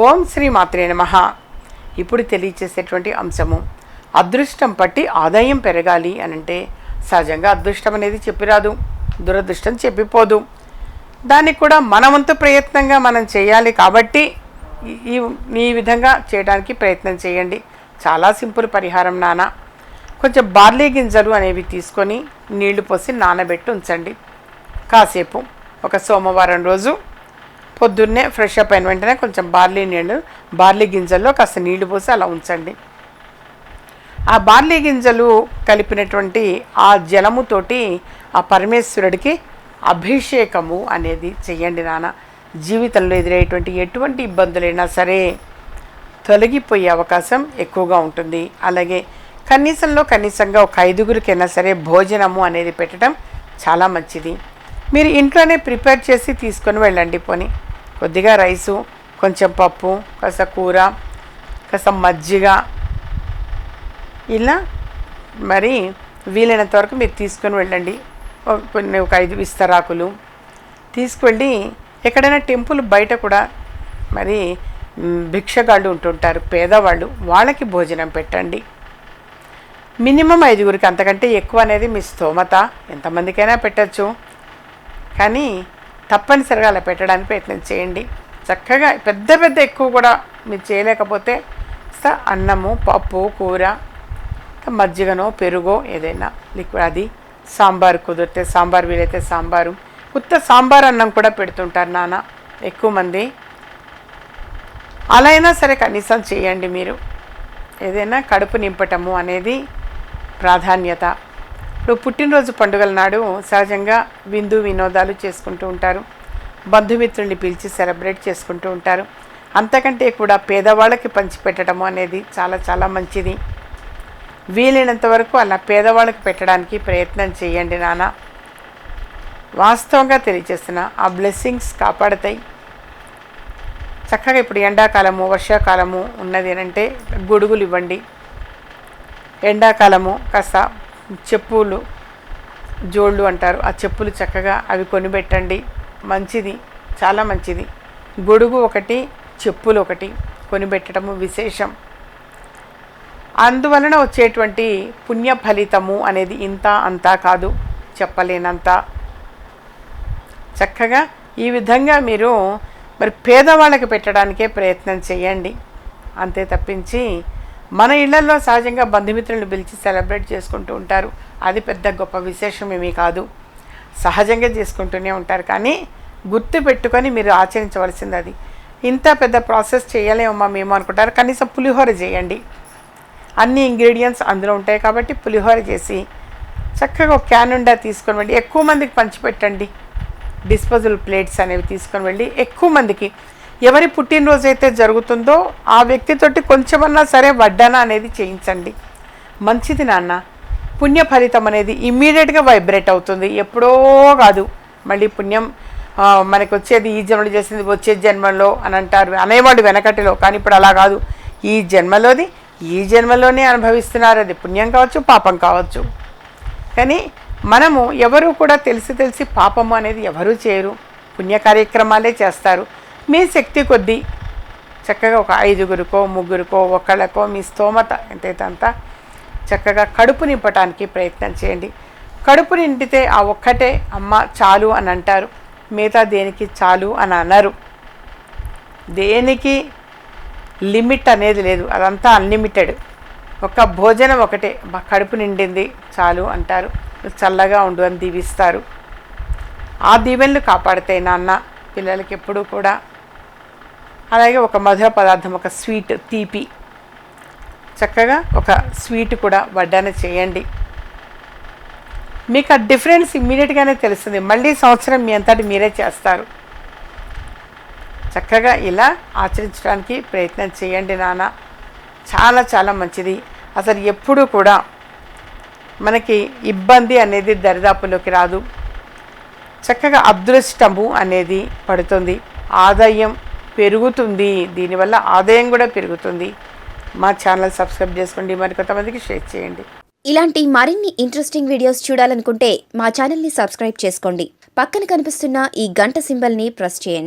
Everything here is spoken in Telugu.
ఓం శ్రీ మాత్రే నమ. ఇప్పుడు తెలియచేసేటువంటి అంశము అదృష్టం పట్టి ఆదాయం పెరగాలి అని అంటే సహజంగా అదృష్టం అనేది చెప్పిరాదు దురదృష్టం చెప్పిపోదు. దానికి కూడా మనవంతు ప్రయత్నంగా మనం చేయాలి కాబట్టి ఈ- ఈ ఈ విధంగా చేయడానికి ప్రయత్నం చేయండి. చాలా సింపుల్ పరిహారం నాన్న. కొంచెం బార్లీ గింజలు అనేవి తీసుకొని నీళ్ళు పోసి నానబెట్టి ఉంచండి. కాసేపు ఒక సోమవారం రోజు పొద్దున్నే ఫ్రెష్ అప్ అయిన వెంటనే కొంచెం బార్లీ నీళ్ళు బార్లీ గింజల్లో కాస్త నీళ్ళు పోసి అలా ఉంచండి. ఆ బార్లీ గింజలు కలిపినటువంటి ఆ జలముతోటి ఆ పరమేశ్వరుడికి అభిషేకము అనేది చెయ్యండి నాన్న. జీవితంలో ఎదురయ్యేటువంటి ఎటువంటి ఇబ్బందులైనా సరే తొలగిపోయే అవకాశం ఎక్కువగా ఉంటుంది. అలాగే కనీసంలో కనీసంగా ఒక ఐదుగురికైనా సరే భోజనము అనేది పెట్టడం చాలా మంచిది. మీరు ఇంట్లోనే ప్రిపేర్ చేసి తీసుకొని వెళ్ళండి పోనీ. కొద్దిగా రైసు కొంచెం పప్పు కాస్త కూర కాస్త మజ్జిగ. ఇలా మరి వీలైనంత వరకు మీరు తీసుకొని వెళ్ళండి. కొన్ని ఒక ఐదు విస్తరాకులు తీసుకువెళ్ళి ఎక్కడైనా టెంపుల్ బయట కూడా మరి భిక్షగాళ్ళు ఉంటుంటారు పేదవాళ్ళు వాళ్ళకి భోజనం పెట్టండి. మినిమం ఐదుగురికి అంతకంటే ఎక్కువ అనేది మీ స్తోమత. ఎంతమందికైనా పెట్టచ్చు. కానీ తప్పనిసరిగా అలా పెట్టడానికి ప్రయత్నం చేయండి. చక్కగా పెద్ద పెద్ద ఎక్కువ కూడా మీరు చేయలేకపోతే స అన్నము పప్పు కూర మజ్జిగనో పెరుగో ఏదైనా లిక్విడ్ అది సాంబార్ కుదిరితే సాంబార్ వీలైతే సాంబారు. ఉత్త సాంబార్ అన్నం కూడా పెడుతుంటారు నాన్న ఎక్కువ మంది. అలా అయినా సరే కనీసం చేయండి మీరు. ఏదైనా కడుపు నింపటము అనేది ప్రాధాన్యత. ఇప్పుడు పుట్టినరోజు పండుగల నాడు సహజంగా విందు వినోదాలు చేసుకుంటూ ఉంటారు. బంధుమిత్రుల్ని పిలిచి సెలబ్రేట్ చేసుకుంటూ ఉంటారు. అంతకంటే కూడా పేదవాళ్ళకి పంచిపెట్టడము అనేది చాలా చాలా మంచిది. వీలైనంత వరకు అలా పేదవాళ్ళకి పెట్టడానికి ప్రయత్నం చేయండి నాన్న వాస్తవంగా తెలియజేసిన ఆ బ్లెస్సింగ్స్ కాపాడతాయి. చక్కగా ఇప్పుడు ఎండాకాలము వర్షాకాలము ఉన్నది అంటే గొడుగులు ఇవ్వండి. ఎండాకాలము కాస్త చెప్పులు జోళ్ళు అంటారు. ఆ చెప్పులు చక్కగా అవి కొనిపెట్టండి. మంచిది చాలా మంచిది. గొడుగు ఒకటి చెప్పులు ఒకటి కొనిపెట్టడము విశేషం. అందువలన వచ్చేటువంటి పుణ్య ఫలితము అనేది ఇంత అంతా కాదు చెప్పలేనంత. చక్కగా ఈ విధంగా మీరు మరి పేదవాళ్ళకి పెట్టడానికే ప్రయత్నం చేయండి. అంతే తప్పించి మన ఇళ్ళలో సహజంగా బంధుమిత్రులను పిలిచి సెలబ్రేట్ చేసుకుంటూ ఉంటారు. అది పెద్ద గొప్ప విశేషం ఏమీ కాదు. సహజంగా చేసుకుంటూనే ఉంటారు కానీ గుర్తు పెట్టుకొని మీరు ఆచరించవలసింది అది ఇంత పెద్ద ప్రాసెస్ చేయలేమమ్మా మేము అనుకుంటారు. కనీసం పులిహోర చేయండి. అన్ని ఇంగ్రీడియంట్స్ అందులో ఉంటాయి కాబట్టి పులిహోర చేసి చక్కగా ఒక క్యాన్ ఉండా తీసుకొని వెళ్ళి ఎక్కువ మందికి పంచిపెట్టండి. డిస్పోజల్ ప్లేట్స్ అనేవి తీసుకొని వెళ్ళి ఎక్కువ మందికి ఎవరి పుట్టినరోజు అయితే జరుగుతుందో ఆ వ్యక్తితోటి కొంచెమన్నా సరే వడ్డన అనేది చేయించండి. మంచిది నాన్న. పుణ్య ఫలితం అనేది ఇమ్మీడియట్గా వైబ్రేట్ అవుతుంది. ఎప్పుడో కాదు. మళ్ళీ పుణ్యం మనకు వచ్చేది ఈ జన్మలో చేసింది వచ్చే జన్మలో అని అంటారు అనేవాడు వెనకటిలో. కానీ ఇప్పుడు అలా కాదు. ఈ జన్మలోది ఈ జన్మలోనే అనుభవిస్తున్నారు. అది పుణ్యం కావచ్చు పాపం కావచ్చు. కానీ మనము ఎవరు కూడా తెలిసి తెలిసి పాపము అనేది ఎవరూ చేయరు. పుణ్య కార్యక్రమాలే చేస్తారు. మీ శక్తి కొద్దీ చక్కగా ఒక ఐదుగురికో ముగ్గురికో ఒకళ్ళకో మీ స్తోమత ఎంతైతే అంత చక్కగా కడుపు నింపటానికి ప్రయత్నం చేయండి. కడుపు నిండితే ఆ ఒక్కటే అమ్మ చాలు అని అంటారు మిగతా దేనికి చాలు అని అన్నారు దేనికి లిమిట్ అనేది లేదు. అదంతా అన్లిమిటెడ్. ఒక భోజనం ఒకటే. కడుపు నిండింది చాలు అంటారు. చల్లగా ఉండు అని దీవిస్తారు. ఆ దీవెనలు కాపాడితే నాన్న పిల్లలకి ఎప్పుడూ కూడా అలాగే ఒక మధుర పదార్థం ఒక స్వీట్ తీపి. చక్కగా ఒక స్వీట్ కూడా వడ్డాన చేయండి. మీకు ఆ డిఫరెన్స్ ఇమ్మీడియట్గానే తెలుస్తుంది. మళ్ళీ సంవత్సరం మీ అంతటి మీరే చేస్తారు. చక్కగా ఇలా ఆచరించడానికి ప్రయత్నం చేయండి నాన్న. చాలా చాలా మంచిది. అసలు ఎప్పుడూ కూడా మనకి ఇబ్బంది అనేది దరిదాపులోకి రాదు. చక్కగా అదృష్టము అనేది పడుతుంది. ఆదాయం పెరుగుతుంది. దీనివల్ల ఆదాయం కూడా పెరుగుతుంది. మా ఛానల్ సబ్స్క్రైబ్ చేసుకోండి. మరి కొంతమందికి షేర్ చేయండి. ఇలాంటి మరిన్ని ఇంట్రెస్టింగ్ వీడియోస్ చూడాలనుకుంటే మా ఛానల్ని సబ్స్క్రైబ్ చేసుకోండి. పక్కన కనిపిస్తున్న ఈ గంట సింబల్ని ప్రెస్ చేయండి.